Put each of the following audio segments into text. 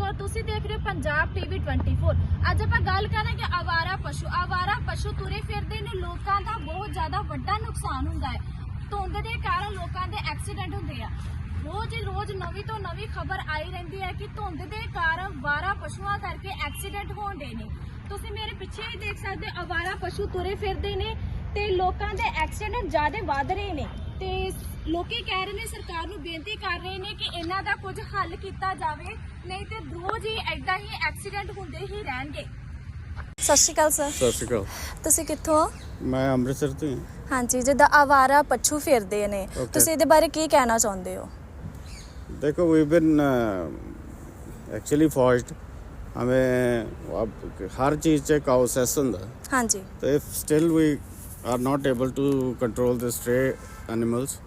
ਕੌਰ ਤੁਸੀਂ ਦੇਖ ਰਹੇ ਹੋ ਪੰਜਾਬ ਟੀਵੀ 24 ਅੱਜ ਆਪਾਂ ਗੱਲ ਕਰਾਂਗੇ ਆਵਾਰਾ ਪਸ਼ੂ ਆਵਾਰਾ ਪਸ਼ੂ ਤੁਰੇ ਫਿਰਦੇ ਨੇ ਲੋਕਾਂ ਦਾ ਬਹੁਤ ਜ਼ਿਆਦਾ ਵੱਡਾ ਨੁਕਸਾਨ ਹੁੰਦਾ ਹੈ। ਧੁੰਦ ਦੇ ਕਾਰਨ ਲੋਕਾਂ ਦੇ ਐਕਸੀਡੈਂਟ ਹੁੰਦੇ ਆ। ਰੋਜ਼ ਹੀ ਰੋਜ਼ ਨਵੀਂ ਤੋਂ ਨਵੀਂ ਖਬਰ ਆਈ ਰਹਿੰਦੀ ਹੈ ਕਿ ਧੁੰਦ ਦੇ ਕਾਰਨ ਵਾਰਾ ਪਸ਼ੂਆਂ ਕਰਕੇ ਐਕਸੀਡੈਂਟ ਹੋਣ ਦੇ ਨੇ। ਤੁਸੀਂ ਮੇਰੇ ਪਿੱਛੇ ਹੀ ਦੇਖ ਸਕਦੇ ਹੋ, ਆਵਾਰਾ ਪਸ਼ੂ ਤੁਰੇ ਫਿਰਦੇ ਨੇ ਤੇ ਲੋਕਾਂ ਦੇ ਐਕਸੀਡੈਂਟ ਜ਼ਿਆਦਾ ਵੱਧ ਰਹੇ ਨੇ। ਤੇ ਲੋਕੀ ਕਹਿ ਰਹੇ ਨੇ ਸਰਕਾਰ ਨੂੰ ਬੇਨਤੀ ਕਰ ਰਹੇ ਨੇ ਕਿ ਇਹਨਾਂ ਦਾ ਕੁਝ ਹੱਲ ਕੀਤਾ ਜਾਵੇ ਨਹੀਂ ਤੇ ਰੋਜ਼ ਹੀ ਐਦਾਂ ਹੀ ਐਕਸੀਡੈਂਟ ਹੁੰਦੇ ਹੀ ਰਹਿਣਗੇ ਸਤਿ ਸ਼੍ਰੀ ਅਕਾਲ ਸਰ ਸਤਿ ਸ਼੍ਰੀ ਅਕਾਲ ਤੁਸੀਂ ਕਿੱਥੋਂ ਹੋ ਮੈਂ ਅੰਮ੍ਰਿਤਸਰ ਤੋਂ ਹੀ ਹਾਂ। ਹਾਂਜੀ ਜਿੱਦਾਂ ਆਵਾਰਾ ਪਸ਼ੂ ਫਿਰਦੇ ਨੇ Okay. ਤੁਸੀਂ ਇਹਦੇ ਬਾਰੇ ਕੀ ਕਹਿਣਾ ਚਾਹੁੰਦੇ ਹੋ देखो वी बिन एक्चुअली फॉर्स्ड हमें अब हर चीज़ से काउसेस ਹੁੰਦਾ ਹਾਂਜੀ ਤੇ if still we are not able to control the stray animals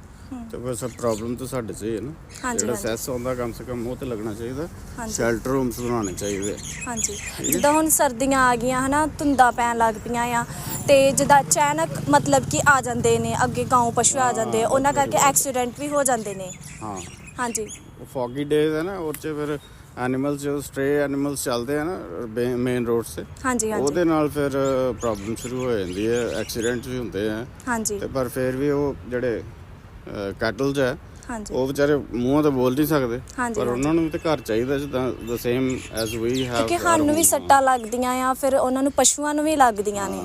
ਤੇ ਸਭ ਪ੍ਰੋਬਲਮ ਤਾਂ ਸਾਡੇ 'ਚ ਹੀ ਹੈ ਨਾ। ਹਾਂਜੀ, ਜਿਹੜਾ ਹਾਂਜੀ। ਸੈਸ ਹੁੰਦਾ ਕਮ ਸੇ ਕਮ ਉਹ ਤੇ ਲੱਗਣਾ ਚਾਹੀਦਾ। ਹਾਂਜੀ। ਸ਼ੈਲਟਰ ਰੂਮਸ ਬਣਾਉਣੇ ਚਾਹੀਦੇ। ਹਾਂਜੀ। ਜਿੱਦਾਂ ਹੁਣ ਸਰਦੀਆਂ ਆ ਗਈਆਂ ਹਨਾ ਧੁੰਦਾਂ ਪੈਣ ਲੱਗ ਪਈਆਂ ਆ ਤੇ ਜਿੱਦਾਂ ਅਚਾਨਕ ਮਤਲਬ ਕਿ ਆ ਜਾਂਦੇ ਨੇ ਅੱਗੇ ਗਾਉਂ ਪਸ਼ੂ ਆ ਜਾਂਦੇ ਉਹਨਾਂ ਕਰਕੇ ਐਕਸੀਡੈਂਟ ਵੀ ਹੋ ਜਾਂਦੇ ਨੇ। ਹਾਂ। ਹਾਂਜੀ। ਉਹ ਫੌਗੀ ਡੇਜ਼ ਹੈ ਨਾ ਉਹ 'ਚ ਫਿਰ ਐਨੀਮਲਸ ਜੋ ਸਟ੍ਰੇ ਐਨੀਮਲਸ ਚੱਲਦੇ ਆ ਨਾ ਮੇਨ ਰੋਡ ਤੇ ਹਾਂਜੀ ਹਾਂਜੀ। ਉਹਦੇ ਨਾਲ ਫਿਰ ਪ੍ਰੋਬਲਮ ਸ਼ੁਰੂ ਹੋ ਜਾਂਦੀ ਹੈ ਐਕਸੀਡੈਂਟ ਵੀ ਹੁੰਦੇ ਆ। ਹਾਂਜੀ। ਤੇ ਪਰ ਫਿਰ ਵੀ ਉਹ ਜਿਹੜੇ ਕੈਟਲਸ ਹੈ। ਹਾਂਜੀ। ਉਹ ਵਿਚਾਰੇ ਮੂੰਹੋਂ ਤਾਂ ਬੋਲ ਨਹੀਂ ਸਕਦੇ ਪਰ। ਉਹਨਾਂ ਨੂੰ ਵੀ ਤਾਂ ਘਰ ਚਾਹੀਦਾ ਜਿੱਦਾਂ the same as we have ਕਿਉਂਕਿ ਸਾਨੂੰ ਵੀ ਸੱਟਾਂ ਲੱਗਦੀਆਂ ਆ ਫਿਰ ਉਹਨਾਂ ਨੂੰ ਪਸ਼ੂਆਂ ਨੂੰ ਵੀ ਲੱਗਦੀਆਂ ਨੇ।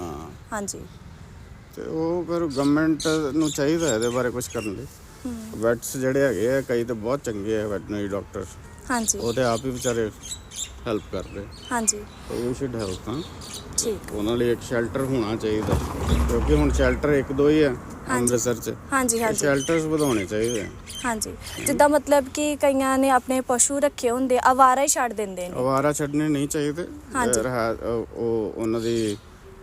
ਹਾਂਜੀ। ਤੇ ਉਹ ਫਿਰ ਗਵਰਨਮੈਂਟ ਨੂੰ ਚਾਹੀਦਾ ਇਹਦੇ ਬਾਰੇ ਕੁਝ ਕਰਨ ਲਈ। ਵੈਟਸ ਜਿਹੜੇ ਹੈਗੇ ਆ ਕਈ ਤਾਂ ਬਹੁਤ ਚੰਗੇ ਆ ਵੈਟਨਰੀ ਡਾਕਟਰ ਹਾਂਜੀ। ਉਹ ਤੇ ਆਪ ਹੀ ਵਿਚਾਰੇ ਹੈਲਪ ਕਰਦੇ। ਹਾਂਜੀ। ਵੀ ਸ਼ੁੱਡ ਹੈਲਪ ਹਾਂ। ਠੀਕ। ਉਹਨਾਂ ਲਈ ਇੱਕ ਸ਼ੈਲਟਰ ਹੋਣਾ ਚਾਹੀਦਾ। ਕਿਉਂਕਿ ਹੁਣ ਸ਼ੈਲਟਰ ਇੱਕ ਦੋ ਹੀ ਆ। ਅੰਮ੍ਰਿਤਸਰ 'ਚ। ਹਾਂਜੀ ਹਾਂਜੀ। ਸ਼ੈਲਟਰਸ ਵਧਾਉਣੇ ਚਾਹੀਦੇ ਆ। ਹਾਂਜੀ। ਜਿੱਦਾਂ ਮਤਲਬ ਕਿ ਕਈਆਂ ਨੇ ਆਪਣੇ ਪਸ਼ੂ ਰੱਖੇ ਹੁੰਦੇ ਆਵਾਰਾ ਹੀ ਛੱਡ ਦਿੰਦੇ ਨੇ। ਅਵਾਰਾ ਛੱਡਣੇ ਨਹੀਂ ਚਾਹੀਦੇ। ਹਾਂਜੀ। ਰਹਾ- ਉਹ ਉਹ- ਉਹਨਾਂ ਦੀ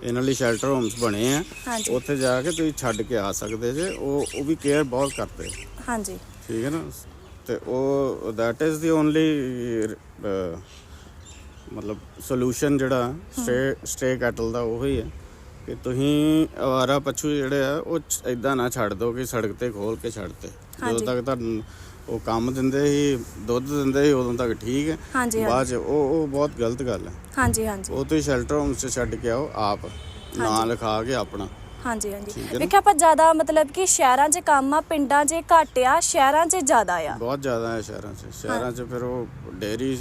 ਇਹਨਾਂ ਲਈ ਸ਼ੈਲਟਰ ਹੋਮਸ ਬਣੇ ਆ। ਹਾਂਜੀ। ਉੱਥੇ ਜਾ ਕੇ ਤੁਸੀਂ ਛੱਡ ਕੇ ਆ ਸਕਦੇ ਜੇ। ਉਹ ਉਹ ਵੀ ਕੇਅਰ ਬਹੁਤ ਕਰਦੇ। ਹਾਂਜੀ। ਠੀਕ ਹੈ ਨਾ? ਤੇ ਉਹ ਦੈਟ ਇਜ਼ ਦੀ ਓਨਲੀ ਮਤਲਬ ਸੋਲੂਸ਼ਨ ਜਿਹੜਾ ਸਟੇ ਸਟੇ ਕੈਟਲ ਦਾ ਉਹ ਹੀ ਹੈ। ਕਿ ਤੁਸੀਂ ਅਵਾਰਾ ਪਸ਼ੂ ਜਿਹੜੇ ਆ ਉਹ ਇਦਾਂ ਨਾ ਛੱਡ ਦਿਓ ਕਿ ਸੜਕ ਤੇ ਖੋਲ ਕੇ ਛੱਡਤੇ ਜਦੋਂ ਹਾਂਜੀ। ਤੱਕ ਤੁਹਾਨੂੰ ਉਹ ਕੰਮ ਦਿੰਦੇ ਸੀ ਦੁੱਧ ਦਿੰਦੇ ਸੀ ਉਦੋਂ ਤੱਕ ਠੀਕ ਹੈ। ਹਾਂਜੀ ਬਾਅਦ ਚ ਉਹ ਉਹ ਬਹੁਤ ਗਲਤ ਗੱਲ ਹੈ। ਹਾਂਜੀ ਹਾਂਜੀ। ਉਹ ਤੁਸੀਂ ਸ਼ੈਲਟਰ ਹੋਮ 'ਚ ਛੱਡ ਕੇ ਆਓ ਆਪ ਨਾਂ। ਲਿਖਾ ਕੇ ਆਪਣਾ। ਹਾਂਜੀ ਹਾਂਜੀ? ਵੇਖਿਆ ਆਪਾਂ ਜ਼ਿਆਦਾ ਮਤਲਬ ਕਿ ਸ਼ਹਿਰਾਂ 'ਚ ਕੰਮ ਆ ਪਿੰਡਾਂ 'ਚ ਘੱਟ ਆ ਸ਼ਹਿਰਾਂ 'ਚ ਜ਼ਿਆਦਾ ਆ। ਬਹੁਤ ਜ਼ਿਆਦਾ ਹੈ ਸ਼ਹਿਰਾਂ 'ਚ। ਸ਼ਹਿਰਾਂ 'ਚ ਫਿਰ ਉਹ ਡੇਰੀ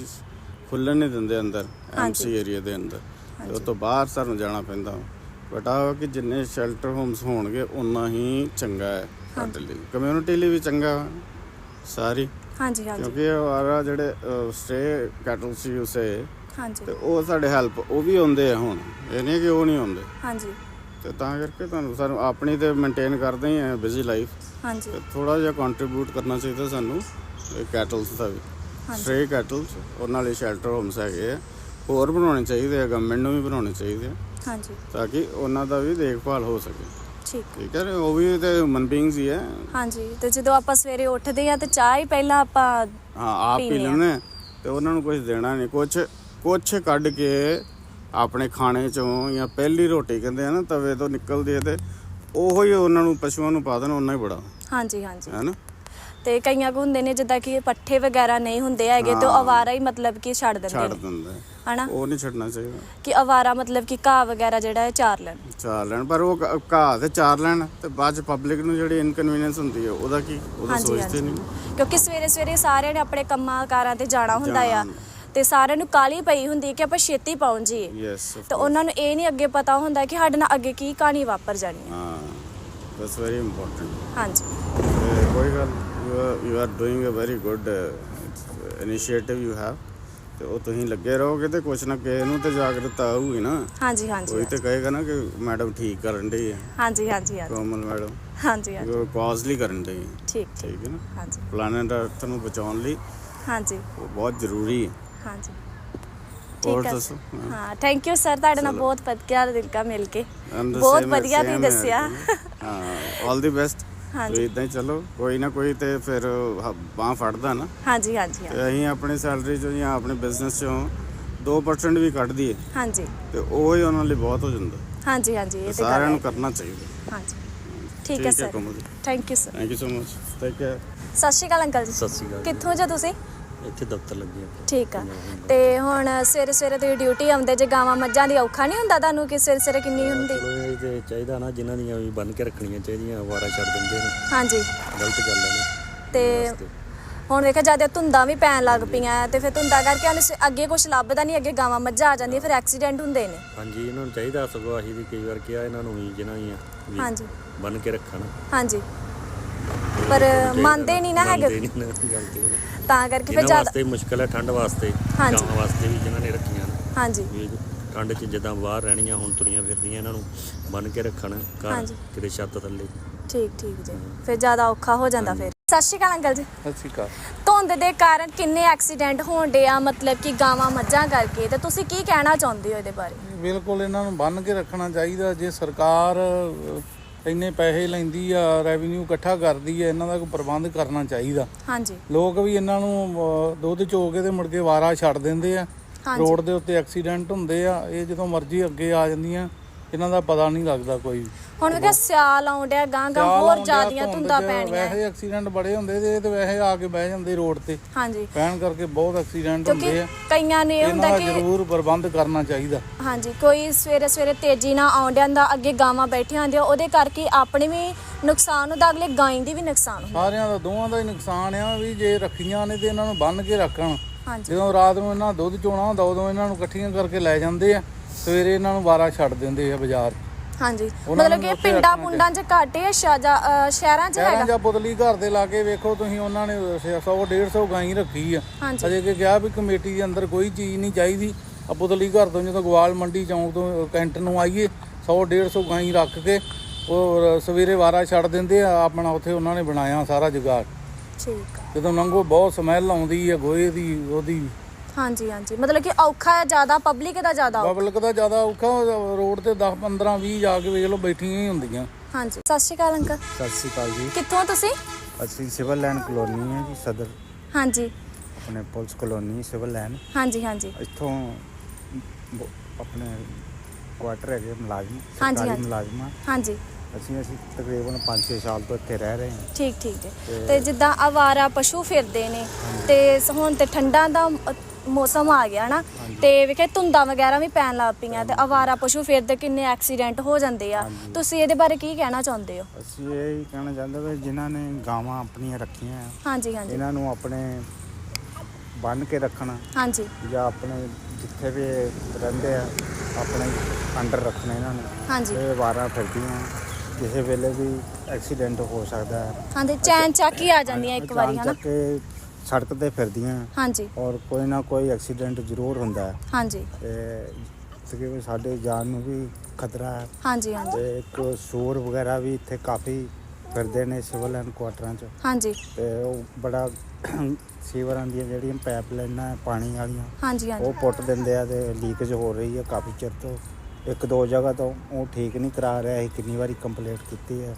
ਖੁੱਲਣ ਨਹੀਂ ਦਿੰਦੇ ਅੰਦਰ ਐਮਸੀ ਏਰੀਆ ਦੇ ਅੰਦਰ। ਤੇ ਉਹ ਤੋਂ ਬਾਹਰ ਸਾਨੂੰ ਜਾਣਾ ਪੈਂਦਾ। ਬਟ ਕਿ ਜਿੰਨੇ ਸ਼ੈਲਟਰ ਹੋਮਸ ਹੋਣਗੇ ਉਨਾ ਹੀ ਚੰਗਾ ਹੈ ਸਾਡੇ ਲਈ। ਕਮਿਊਨਿਟੀ ਲਈ ਵੀ ਚੰਗਾ ਸਾਰੀ। ਹਾਂਜੀ ਹਾਂਜੀ। ਕਿਉਂਕਿ ਆਰਾ ਜਿਹੜੇ ਸਟੇ ਕੈਟਲ ਸੀ ਉਸੇ ਹਾਂਜੀ। ਤੇ ਉਹ ਸਾਡੇ ਹੈਲਪ ਉਹ ਵੀ ਆਉਂਦੇ ਆ ਹੁਣ। ਇਹ ਨਹੀਂ ਕਿ ਉਹ ਨਹੀਂ ਆਉਂਦੇ। ਹਾਂਜੀ। ਤੇ ਤਾਂ ਕਰਕੇ ਤੁਹਾਨੂੰ ਸਾਨੂੰ ਆਪਣੀ ਤੇ ਮੇਨਟੇਨ ਕਰਦੇ ਹੀ ਆ ਬਿਜ਼ੀ ਲਾਈਫ ਹਾਂਜੀ। ਥੋੜਾ ਜਿਹਾ ਕੰਟਰੀਬਿਊਟ ਕਰਨਾ ਚਾਹੀਦਾ ਸਾਨੂੰ ਕੈਟਲਸ ਦਾ ਵੀ। ਸਟ੍ਰੇ ਕੈਟਲਸ ਉਹਨਾਂ ਲਈ ਸ਼ੈਲਟਰ ਹੋਮਸ ਹੈਗੇ ਆ। ਹੋਰ ਬਣਾਉਣੇ ਚਾਹੀਦੇ ਆ ਗਵਰਨਮੈਂਟ ਨੂੰ ਵੀ ਬਣਾਉਣੇ ਚਾਹੀਦੇ ਆ। ਹਾਂਜੀ। ਤਾਂ ਕਿ ਉਹਨਾਂ ਦਾ ਵੀ ਦੇਖਭਾਲ ਹੋ ਸਕੇ। ਠੀਕ। ਠੀਕ ਹੈ? ਉਹ ਵੀ ਤੇ ਹਿਊਮਨ ਬੀਇੰਗਸ ਹੀ। ਹੈ ਹਾਂਜੀ ਤੇ ਜਦੋਂ ਆਪਾਂ ਸਵੇਰੇ ਉੱਠਦੇ ਆ ਤੇ ਚਾਹ ਹੀ ਪਹਿਲਾਂ ਆਪਾਂ ਹਾਂ ਆਪ ਪੀ। ਲੈਣੇ ਤੇ ਉਹਨਾਂ ਨੂੰ ਕੁਝ ਦੇਣਾ ਨਹੀਂ। ਕੁਝ ਕੁਝ ਕੱਢ ਕੇ ਆਪਣੇ ਖਾਣੇ ਚੋਂ ਜਾਂ ਪਹਿਲੀ ਰੋਟੀ ਕਹਿੰਦੇ ਆ ਨਾ ਤਵੇ ਤੋਂ ਨਿਕਲਦੀ ਹੈ ਤੇ ਉਹੋ ਹੀ ਉਹਨਾਂ ਨੂੰ ਪਸ਼ੂਆਂ ਨੂੰ ਪਾ ਦੇਣ ਉਹਨਾਂ ਹੀ ਬੜਾ। ਹਾਂਜੀ ਹਾਂਜੀ। ਹੈ ਨਾ? ਤੇ ਕਈਆਂ ਕੋ ਹੁੰਦੇ ਨੇ ਜਿੱਦਾਂ ਕਿ ਪੱਠੇ ਵਗੈਰਾ ਨਹੀਂ ਹੁੰਦੇ ਹੈਗੇ ਤੇ ਉਹ ਹਾਂ। ਅਵਾਰਾ ਹੀ ਮਤਲਬ ਕਿ ਛੱਡ ਦਿੰਦੇ ਛੱਡ ਨੇ। ਦਿੰਦਾ। ਹੈ। ਹਨਾ? ਉਹ ਨਹੀਂ ਛੱਡਣਾ ਚਾਹੀਦਾ। ਕਿ ਅਵਾਰਾ ਮਤਲਬ ਕਿ ਘਾਹ ਵਗੈਰਾ ਜਿਹੜਾ ਹੈ ਚਾਰ ਲੈਣ। ਚਾਰ ਲੈਣ ਪਰ ਉਹ ਘ- ਘਾਹ ਤੇ ਚਾਰ ਲੈਣ ਤੇ ਬਾਅਦ ਚ ਪਬਲਿਕ ਨੂੰ ਜਿਹੜੀ ਇਨਕਨਵੀਨੀਅੰਸ ਹੁੰਦੀ ਹੈ ਉਹਦਾ ਕੀ ਉਹਦਾ ਹਾਂਜੀ ਸੋਚਦੇ ਹਾਂਜੀ। ਨਹੀਂ। ਕਿਉਂਕਿ ਸਵੇਰੇ ਸਵੇਰੇ ਸਾਰਿਆਂ ਨੇ ਆਪਣੇ ਕੰਮਾਂ ਕਾਰਾਂ ਤੇ ਜਾਣਾ ਹੁੰਦਾ ਆ। ਜਾਣਾ। ਤੇ ਸਾਰਿਆਂ ਨੂੰ ਕਾਲੀ ਪਈ ਹੁੰਦੀ ਹੈ ਕਿ ਆਪਾਂ ਛੇਤੀ ਪਹੁੰਚ ਜਾਈਏ। ਯੈਸ ਤੇ ਉਹਨਾਂ ਨੂੰ ਇਹ ਨਹੀਂ ਅੱਗੇ ਪਤਾ ਹੁੰਦਾ ਕਿ ਸਾਡੇ ਨਾਲ ਅੱਗੇ ਕੀ ਕਹਾਣੀ ਵਾਪਰ ਜਾਣੀ ਹੈ ਹਾਂ। ਦੈਟਸ ਵੈਰੀ ਇੰਪੋਰਟੈਂਟ ਹਾਂਜੀ। ਕੋਈ ਗੱਲ you are you are doing a very good initiative you have ਤੇ ਉਹ ਤੁਸੀਂ ਲੱਗੇ ਰਹੋਗੇ ਤੇ ਕੁਛ ਨਾ ਕਿਸੇ ਨੂੰ ਤੇ ਜਾਗਰੂਕਤਾ ਆਊਗੀ ਨਾ ਹਾਂਜੀ ਹਾਂਜੀ ਕੋਈ ਤੇ ਕਹੇਗਾ ਨਾ ਕਿ ਮੈਡਮ ਠੀਕ ਕਰਨ ਢਈ ਹੈ ਹਾਂਜੀ ਹਾਂਜੀ ਹਾਂਜੀ। ਕੋਮਲ ਮੈਡਮ ਹਾਂਜੀ ਹਾਂਜੀ। ਉਹ ਕਾਜ਼ਲੀ ਕਰਨ ਢਈ ਹੈ ਠੀਕ ਠੀਕ ਠੀਕ ਹੈ ਨਾ ਹਾਂਜੀ। ਪਲਾਨਟ ਅਰਥ ਨੂੰ ਬਚਾਉਣ ਲਈ ਹਾਂਜੀ। ਉਹ ਬਹੁਤ ਜ਼ਰੂਰੀ ਹੈ ਹਾਂਜੀ। ਹੋਰ ਠੀਕ ਹੈ ਦੱਸੋ? ਹਾਂ। ਹਾਂ ਥੈਂਕ ਯੂ ਸਰ ਤੁਹਾਡੇ ਨਾਲ। ਬਹੁਤ ਵਧੀਆ ਦਿਲ ਕਾ ਮਿਲ ਕੇ। And the ਬਹੁਤ same- ਵਧੀਆ ਤੁਸੀਂ ਹੈ ਦੱਸਿਆ। ਹਾਂ ਆਲ ਦੀ ਬੈਸਟ ਹਾਂਜੀ। ਇਦਾਂ ਹੀ ਚਲੋ ਕੋਈ ਨਾ ਕੋਈ ਤੇ ਫਿਰ ਬਾਹ ਫੜਦਾ ਨਾ। ਹਾਂਜੀ ਹਾਂਜੀ ਤੇ ਅਸੀਂ ਆਪਣੀ ਸੈਲਰੀ ਚੋਂ ਜਾਂ ਆਪਣੇ ਬਿਜ਼ਨਸ ਚੋਂ 2% ਵੀ ਕੱਢ ਦਈਏ। ਹਾਂਜੀ। ਤੇ ਉਹ ਹੀ ਉਹਨਾਂ ਲਈ ਬਹੁਤ ਹੋ ਜਾਂਦਾ। ਹਾਂਜੀ ਹਾਂਜੀ ਇਹ ਤੇ ਗੱਲ ਸਾਰਿਆਂ ਨੂੰ ਹੈ। ਕਰਨਾ ਚਾਹੀਦਾ। ਹਾਂਜੀ। ਠੀਕ ਹੈ sir Komal ji. Thank you sir thank you so much take care ਸਤਿ ਸ਼੍ਰੀ ਅਕਾਲ ਅੰਕਲ ਜੀ। ਸਤਿ ਸ਼੍ਰੀ ਅਕਾਲ ਕਿੱਥੋਂ ਜੋ ਤੁਸੀਂ? ਇੱਥੇ ਦਫ਼ਤਰ ਲੱਗੇ ਆ ਠੀਕ ਆ। ਤੇ ਹੁਣ ਸਵੇਰੇ ਸਵੇਰੇ ਤੁਸੀਂ ਡਿਊਟੀ ਆਉਂਦੇ ਜੇ ਗਾਵਾਂ ਮੱਝਾਂ ਦੀ ਔਖਾ ਨਹੀਂ ਹੁੰਦਾ ਤੁਹਾਨੂੰ ਕਿ ਸਵੇਰੇ ਸਵੇਰੇ ਕਿੰਨੀ ਹੁੰਦੀ? ਚਲੋ ਇਹ ਤੇ ਚਾਹੀਦਾ ਨਾ ਜਿਨ੍ਹਾਂ ਦੀਆਂ ਵੀ ਬੰਨ ਕੇ ਰੱਖਣੀਆਂ ਚਾਹੀਦੀਆਂ ਵਾਰਾ ਛੱਡ ਦਿੰਦੇ ਨੇ। ਹਾਂਜੀ। ਗਲਤ ਗੱਲ ਹੈ ਨਾ। ਤੇ ਹੁਣ ਵੇਖਿਆ ਜ਼ਿਆਦਾ ਧੁੰਦਾਂ ਵੀ ਪੈਣ ਲੱਗ ਪਈਆਂ ਤੇ ਫਿਰ ਧੁੰਦਾਂ ਕਰਕੇ ਉਹਨੂੰ ਅੱਗੇ ਕੁਝ ਲੱਭਦਾ ਨਹੀਂ ਅੱਗੇ ਗਾਵਾਂ ਮੱਝਾਂ ਆ ਜਾਂਦੀਆਂ ਫਿਰ ਐਕਸੀਡੈਂਟ ਹੁੰਦੇ ਨੇ। ਹਾਂਜੀ ਇਹਨਾਂ ਨੂੰ ਚਾਹੀਦਾ ਸਗੋਂ ਅਸੀਂ ਵੀ ਕਈ ਵਾਰ ਕਿਹਾ ਇਹਨਾਂ ਨੂੰ ਵੀ ਜਿਨ੍ਹਾਂ ਦੀਆਂ ਹਾਂਜੀ। ਬੰਨ ਕੇ ਰੱਖਣ। ਹਾਂਜੀ। ਪਰ ਮੰਨਦੇ ਨਹੀਂ ਨਾ ਹੈਗੇ। ਤੇ ਕਰਕੇ ਫਿਰ ਇਹਨਾਂ ਜ਼ਿਆਦਾ ਵਾਸਤੇ ਮੁਸ਼ਕਲ ਹੈ ਠੰਡ ਵਾਸਤੇ ਹਾਂਜੀ। ਗਾਵਾਂ ਵਾਸਤੇ ਵੀ ਜਿਨ੍ਹਾਂ ਨੇ ਰੱਖੀਆਂ ਨੇ। ਹਾਂਜੀ। ਵੀ ਠੰਡ 'ਚ ਜਿੱਦਾਂ ਬਾਹਰ ਰਹਿਣੀਆਂ ਹੁਣ ਤੁਰੀਆਂ ਫਿਰਦੀਆਂ ਇਹਨਾਂ ਨੂੰ ਬੰਨ ਕੇ ਰੱਖਣ ਘਰ ਹਾਂਜੀ। ਕਿਤੇ ਛੱਤ ਥੱਲੇ। ਠੀਕ ਠੀਕ ਜੀ। ਫਿਰ ਜ਼ਿਆਦਾ ਔਖਾ ਹੋ ਜਾਂਦਾ ਫਿਰ। ਸਤਿ ਸ਼੍ਰੀ ਅਕਾਲ ਅੰਕਲ ਜੀ। ਸਤਿ ਸ਼੍ਰੀ ਅਕਾਲ। ਧੁੰਦ ਦੇ ਕਾਰਨ ਕਿੰਨੇ ਐਕਸੀਡੈਂਟ ਹੋਣ ਡੇ ਆ ਮਤਲਬ ਕਿ ਗਾਵਾਂ ਮੱਝਾਂ ਕਰਕੇ ਤੇ ਤੁਸੀਂ ਕੀ ਕਹਿਣਾ ਚਾਹੁੰਦੇ ਹੋ ਇਹਦੇ ਬਾਰੇ? ਬਿਲਕੁਲ ਇਹਨਾਂ ਨੂੰ ਬੰਨ ਕੇ ਰੱਖਣਾ ਚਾਹੀਦਾ ਜੇ ਸਰਕਾਰ ਅਹ, ਇੰਨੇ ਪੈਸੇ ਲੈਂਦੀ ਆ ਰੈਵਨਿਊ ਇਕੱਠਾ ਕਰਦੀ ਆ ਇਹਨਾਂ ਦਾ ਕੋਈ ਪ੍ਰਬੰਧ ਕਰਨਾ ਚਾਹੀਦਾ। ਹਾਂਜੀ। ਲੋਕ ਵੀ ਇਹਨਾਂ ਨੂੰ ਅਹ, ਦੁੱਧ ਚੋ ਕੇ ਤੇ ਮੁੜ ਕੇ ਵਾਰਾ ਛੱਡ ਦਿੰਦੇ ਆ। ਹਾਂਜੀ। ਰੋਡ ਦੇ ਉੱਤੇ ਐਕਸੀਡੈਂਟ ਹੁੰਦੇ ਆ ਇਹ ਜਦੋਂ ਮਰਜ਼ੀ ਅੱਗੇ ਆ ਜਾਂਦੀਆਂ। ਇਹਨਾਂ ਦਾ ਪਤਾ ਨਹੀਂ ਲੱਗਦਾ ਕੋਈ। ਵੀ। ਹੁਣ ਵੇਖਿਆ ਸਿਆਲ ਆਉਣ ਡਿਆ ਗਾਂ ਗਾਂ ਸਿਆਲ ਹੋਰ ਆਉਂਦੇ ਆ, ਜ਼ਿਆਦੀਆਂ ਧੁੰਦ ਧੁੰਦਾਂ 'ਚ ਪੈਣੀਆਂ। ਵੈਸੇ ਐਕਸੀਡੈਂਟ ਬੜੇ ਹੁੰਦੇ ਤੇ ਇਹ ਤੇ ਵੈਸੇ ਆ ਕੇ ਬਹਿ ਜਾਂਦੇ ਰੋਡ ਤੇ। ਹਾਂਜੀ। ਪੈਣ ਕਰਕੇ ਬਹੁਤ ਐਕਸੀਡੈਂਟ ਹੁੰਦੇ ਕਿਉਂਕਿ ਆ। ਕਈਆਂ ਨੂੰ ਇਹ ਇਹਨਾਂ ਹੁੰਦਾ ਦਾ ਕਿ ਜ਼ਰੂਰ ਪ੍ਰਬੰਧ ਕਰਨਾ ਚਾਹੀਦਾ। ਹਾਂਜੀ ਕੋਈ ਸਵੇਰੇ ਸਵੇਰੇ ਤੇਜ਼ੀ ਨਾਲ ਆਉਂਦਿਆਂ ਦਾ ਅੱਗੇ ਗਾਵਾਂ ਬੈਠੀਆਂ ਹੁੰਦੀਆਂ ਉਹਦੇ ਕਰਕੇ ਆਪਣੇ ਵੀ ਨੁਕਸਾਨ ਹੁੰਦਾ ਅਗਲੇ ਗਾਂ ਦੀ ਵੀ ਨੁਕਸਾਨ ਹੁੰਦਾ। ਸਾਰਿਆਂ ਦਾ ਦੋਵਾਂ ਦਾ ਹੀ ਨੁਕਸਾਨ ਆ ਵੀ ਜੇ ਰੱਖੀਆਂ ਨੇ ਤੇ ਇਹਨਾਂ ਨੂੰ ਬੰਨ ਕੇ ਰੱਖਣ। ਹਾਂਜੀ। ਜਦੋਂ ਰਾਤ ਨੂੰ ਇਹਨਾਂ ਦੁੱਧ ਚੋਣਾ ਹੁੰਦਾ ਉਦੋਂ ਇਹਨਾਂ ਨੂੰ ਇਕੱਠੀਆਂ ਕਰਕੇ ਲੈ ਜਾਂਦੇ ਆ। ਸਵੇਰੇ ਇਹਨਾਂ ਨੂੰ ਵਾਰਾ ਛੱਡ ਦਿੰਦੇ ਆ ਬਾਜ਼ਾਰ ਹਾਂਜੀ। ਉਹਨਾਂ ਮਤਲਬ ਨੂੰ ਕਿ ਉੱਥੇ ਪਿੰਡਾਂ ਰੱਖਣਾ ਪੁੰਡਾਂ 'ਚ ਘੱਟ ਹੈ ਸ਼ਾਜਾ ਅ, ਸ਼ਹਿਰਾਂ 'ਚ ਸ਼ਹਿਰਾਂ ਹੈਗਾ। ਜਾਂ ਪੁਤਲੀ ਘਰ ਦੇ ਲਾਗੇ ਵੇਖੋ ਤੁਸੀਂ ਉਹਨਾਂ ਨੇ 100 150 ਗਾਈ ਰੱਖੀ ਆ। ਹਾਂਜੀ। ਅਜੇ ਕਿ ਕਿਹਾ ਵੀ ਕਮੇਟੀ ਦੇ ਅੰਦਰ ਕੋਈ ਚੀਜ਼ ਨਹੀਂ ਚਾਹੀਦੀ। ਆ ਪੁਤਲੀ ਘਰ ਤੋਂ ਜਦੋਂ ਗਵਾਲ ਮੰਡੀ ਚੌਂਕ ਤੋਂ ਕੈਂਟ ਨੂੰ ਆਈਏ 100 150 ਗਾਈ ਰੱਖ ਕੇ ਉਹ ਸਵੇਰੇ ਵਾਰਾ ਛੱਡ ਦਿੰਦੇ ਆ ਆਪਣਾ ਉੱਥੇ ਉਹਨਾਂ ਨੇ ਬਣਾਇਆ ਸਾਰਾ ਜੁਗਾੜ। ਠੀਕ ਆ। ਜਦੋਂ ਲੰਘੋ ਬਹੁਤ ਸਮੈਲ ਆਉਂਦੀ ਹੈ ਗੋਹੇ ਦੀ ਉਹਦੀ। ਹਾਂਜੀ ਹਾਂਜੀ। ਮਤਲਬ ਕਿ ਔਖਾ ਹੈ ਜ਼ਿਆਦਾ ਪਬਲਿਕ ਦਾ ਜ਼ਿਆਦਾ ਔਖਾ। ਪਬਲਿਕ ਦਾ ਜ਼ਿਆਦਾ ਔਖਾ ਰੋਡ ਤੇ 10 15 20 ਜਾ ਕੇ ਵੇਖ ਲਓ ਬੈਠੀਆਂ ਹੀ ਹੁੰਦੀਆਂ। ਹਾਂਜੀ। ਸਤਿ ਸ਼੍ਰੀ ਅਕਾਲ ਅੰਕਲ। ਸਤਿ ਸ਼੍ਰੀ ਅਕਾਲ ਜੀ। ਕਿੱਥੋਂ ਹੋ ਤੁਸੀਂ? ਅਸੀਂ ਸਿਵਲ ਲਾਈਨ ਕਲੋਨੀ ਹੈ ਜੀ ਸਦਰ। ਹਾਂਜੀ। ਆਪਣੇ ਪੁਲਿਸ ਕਲੋਨੀ ਸਿਵਲ ਲਾਈਨ ਹਾਂਜੀ ਹਾਂਜੀ। ਇੱਥੋਂ ਬ- ਆਪਣੇ ਕੁਆਟਰ ਹੈਗੇ ਮੁਲਾਜ਼ਮ ਹਾਂਜੀ, ਸਰਕਾਰੀ ਹਾਂਜੀ। ਮੁਲਾਜ਼ਮ ਹਾਂਜੀ। ਅਸੀਂ ਅਸੀਂ ਤਕਰੀਬਨ 5-6 ਸਾਲ ਤੋਂ ਇੱਥੇ ਰਹਿ ਰਹੇ ਹਾਂ। ਠੀਕ ਠੀਕ ਹੈ। ਤੇ ਜਿੱਦਾਂ ਆਵਾਰਾ ਪਸ਼ੂ ਫਿਰਦੇ ਨੇ ਤੇ ਸ- ਹੁਣ ਤੇ ਠੰਡਾਂ ਦਾ ਮੌਸਮ ਆ ਗਿਆ ਨਾ ਤੇ ਵੇਖੇ ਧੁੰਦਾਂ ਵਗੈਰਾ ਵੀ ਪੈਣ ਲੱਗ ਪਈਆਂ ਤੇ ਆਵਾਰਾ ਪਸ਼ੂ ਫਿਰਦੇ ਕਿੰਨੇ ਐਕਸੀਡੈਂਟ ਹੋ ਜਾਂਦੇ ਆ। ਹਾਂਜੀ। ਤੁਸੀਂ ਇਹਦੇ ਬਾਰੇ ਕੀ ਕਹਿਣਾ ਚਾਹੁੰਦੇ ਹੋ? ਅਸੀਂ ਇਹ ਹੀ ਕਹਿਣਾ ਚਾਹੁੰਦੇ ਵੀ ਜਿਨ੍ਹਾਂ ਨੇ ਗਾਵਾਂ ਆਪਣੀਆਂ ਰੱਖੀਆਂ ਆ, ਹਾਂਜੀ ਹਾਂਜੀ। ਇਹਨਾਂ ਨੂੰ ਆਪਣੇ ਬੰਨ ਕੇ ਰੱਖਣਾ ਹਾਂਜੀ। ਜਾਂ ਆਪਣੇ ਜਿੱਥੇ ਵੀ ਇਹ ਰਹਿੰਦੇ ਆ ਆਪਣੇ ਅੰਡਰ ਰੱਖਣਾ ਇਹਨਾਂ ਨੂੰ। ਹਾਂਜੀ। ਇਹ ਵਾਰਾਂ ਫਿਰਦੀਆਂ ਕਿਸੇ ਵੇਲੇ ਵੀ ਐਕਸੀਡੈਂਟ ਹੋ ਸਕਦਾ ਹੈ। ਹਾਂਜੀ ਚੈਨ ਚੱਕ ਹੀ ਆ ਜਾਂਦੀਆਂ ਇੱਕ ਵਾਰੀ ਹਨਾ। ਅਚਾਨਕ ਕੇ ਸੜਕ ਤੇ ਫਿਰਦੀਆਂ। ਹਾਂਜੀ। ਔਰ ਕੋਈ ਨਾ ਕੋਈ ਐਕਸੀਡੈਂਟ ਜ਼ਰੂਰ ਹੁੰਦਾ ਹੈ। ਹਾਂਜੀ। ਤੇ ਤਕਰੀਬਨ ਸਾਡੇ ਜਾਨ ਨੂੰ ਵੀ ਖਤਰਾ ਹੈ। ਹਾਂਜੀ ਹਾਂਜੀ। ਤੇ ਇੱਕ ਸੂਰ ਵਗੈਰਾ ਵੀ ਇੱਥੇ ਕਾਫੀ ਫਿਰਦੇ ਨੇ ਸਿਵਲ ਐਂਡ ਕੁਆਟਰਾਂ 'ਚ। ਹਾਂਜੀ। ਤੇ ਉਹ ਬੜਾ ਸੀਵਰਾਂ ਦੀਆਂ ਜਿਹੜੀਆਂ ਪਾਈਪ ਲਾਈਨਾਂ ਹੈ ਪਾਣੀ ਵਾਲੀਆਂ ਹਾਂਜੀ ਹਾਂਜੀ। ਉਹ ਪੁੱਟ ਦਿੰਦੇ ਆ ਤੇ ਲੀਕੇਜ ਹੋ ਰਹੀ ਹੈ ਕਾਫੀ ਚਿਰ ਤੋਂ। ਇੱਕ ਦੋ ਜਗ੍ਹਾ ਤੋਂ ਉਹ ਠੀਕ ਨਹੀਂ ਕਰਾ ਰਿਹਾ ਅਸੀਂ ਕਿੰਨੀ ਵਾਰੀ ਕੰਪਲੇਂਟ ਕੀਤੀ ਹੈ।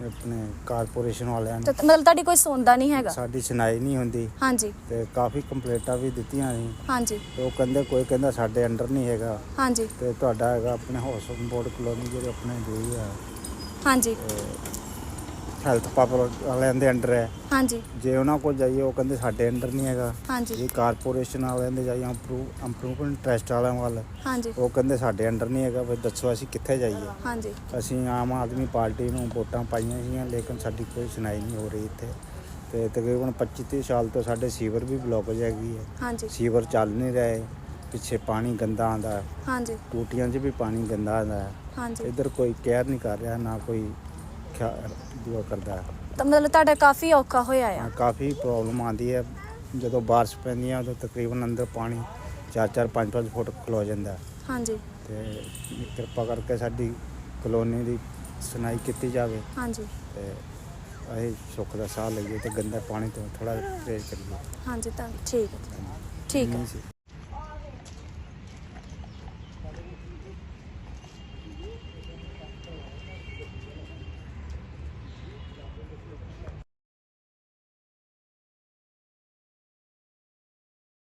ਆਪਣੇ ਕਾਰਪੋਰੇਸ਼ਨ ਵਾਲਿਆਂ ਤੇ ਨੂੰ ਮਤਲਬ ਤੁਹਾਡੀ ਕੋਈ ਸੁਣਦਾ ਨਹੀਂ ਹੈਗਾ? ਸਾਡੀ ਸੁਣਾਈ ਨਹੀਂ ਹੁੰਦੀ। ਹਾਂਜੀ। ਤੇ ਕਾਫੀ ਕੰਪਲੇਂਟਾਂ ਵੀ ਦਿੱਤੀਆਂ ਸੀ ਹਾਂਜੀ। ਤੇ ਉਹ ਕਹਿੰਦੇ ਕੋਈ ਕਹਿੰਦਾ ਸਾਡੇ ਅੰਡਰ ਨਹੀਂ ਹੈਗਾ। ਹਾਂਜੀ। ਤੇ ਤੁਹਾਡਾ ਹੈਗਾ ਆਪਣੇ ਹਾਊਸ ਬੋਰਡ ਕਲੋਨੀ ਜਿਹੜੇ ਆਪਣੇ ਜੋ ਆ। ਹਾਂਜੀ। ਹੈਲਥ ਪਾਪਰ ਵਾਲਿਆਂ ਦੇ ਅੰਡਰ ਹੈ। ਹਾਂਜੀ। ਜੇ ਉਹਨਾਂ ਕੋਲ ਜਾਈਏ ਉਹ ਕਹਿੰਦੇ ਸਾਡੇ ਅੰਡਰ ਨਹੀਂ ਹੈਗਾ। ਹਾਂਜੀ। ਜੇ ਕਾਰਪੋਰੇਸ਼ਨ ਵਾਲਿਆਂ ਦੇ ਜਾਈਏ ਇੰਪਰੂਵ ਇੰਪਰੂਵਮੈਂਟ ਟਰਸਟ ਵਾਲਿਆਂ ਵੱਲ ਹਾਂਜੀ। ਉਹ ਕਹਿੰਦੇ ਸਾਡੇ ਅੰਡਰ ਨਹੀਂ ਹੈਗਾ ਫਿਰ ਦੱਸੋ ਅਸੀਂ ਕਿੱਥੇ ਜਾਈਏ। ਹਾਂਜੀ। ਅਸੀਂ ਆਮ ਆਦਮੀ ਪਾਰਟੀ ਨੂੰ ਵੋਟਾਂ ਪਾਈਆਂ ਸੀਗੀਆਂ ਲੇਕਿਨ ਸਾਡੀ ਕੋਈ ਸੁਣਾਈ ਨਹੀਂ ਹੋ ਰਹੀ ਇੱਥੇ। ਤੇ ਤਕਰੀਬਨ 25 30 ਸਾਲ ਤੋਂ ਸਾਡੇ ਸੀਵਰ ਵੀ ਬਲੌਕੇਜ ਹੈਗੀ ਹੈ। ਹਾਂਜੀ। ਸੀਵਰ ਚੱਲ ਨਹੀਂ ਰਹੇ ਪਿੱਛੇ ਪਾਣੀ ਗੰਦਾ ਆਉਂਦਾ ਹੈ। ਹਾਂਜੀ। ਟੂਟੀਆਂ 'ਚ ਵੀ ਪਾਣੀ ਗੰਦਾ ਆਉਂਦਾ ਹੈ। ਹਾਂਜੀ। ਇੱਧਰ ਕੋਈ ਕੇਅਰ ਨਹੀਂ ਕਰ ਰਿਹਾ ਨਾ ਕੋਈ ਖਿਆ- ਦੁਆ ਕਰਦਾ ਹੈ। ਤਾਂ ਮਤਲਬ ਤੁਹਾਡਾ ਕਾਫੀ ਔਖਾ ਹੋਇਆ ਆ ਕਾਫੀ ਪ੍ਰੋਬਲਮ ਆਉਂਦੀ ਹੈ ਜਦੋਂ ਬਾਰਿਸ਼ ਪੈਂਦੀ ਹੈ ਉਦੋਂ ਤਕਰੀਬਨ ਅੰਦਰ ਪਾਣੀ 4-4 5-5 ਫੁੱਟ ਖਲੋ ਜਾਂਦਾ ਹੈ। ਹਾਂਜੀ ਤੇ ਕਿਰਪਾ ਕਰਕੇ ਸਾਡੀ ਕਲੋਨੀ ਦੀ ਸੁਣਾਈ ਕੀਤੀ ਜਾਵੇ ਹਾਂਜੀ ਤੇ ਅਸੀਂ ਸੁੱਖ ਦਾ ਸਾਹ ਲਈਏ ਤੇ ਗੰਦਾ ਪਾਣੀ ਤੋਂ ਥੋੜਾ ਪਰਹੇਜ਼ ਕਰੀਏ ਹਾਂਜੀ ਤਾਂ ਠੀਕ ਹੈ ਜੀ। ਠੀਕ ਹੈ ਨਹੀਂ ਸੀ।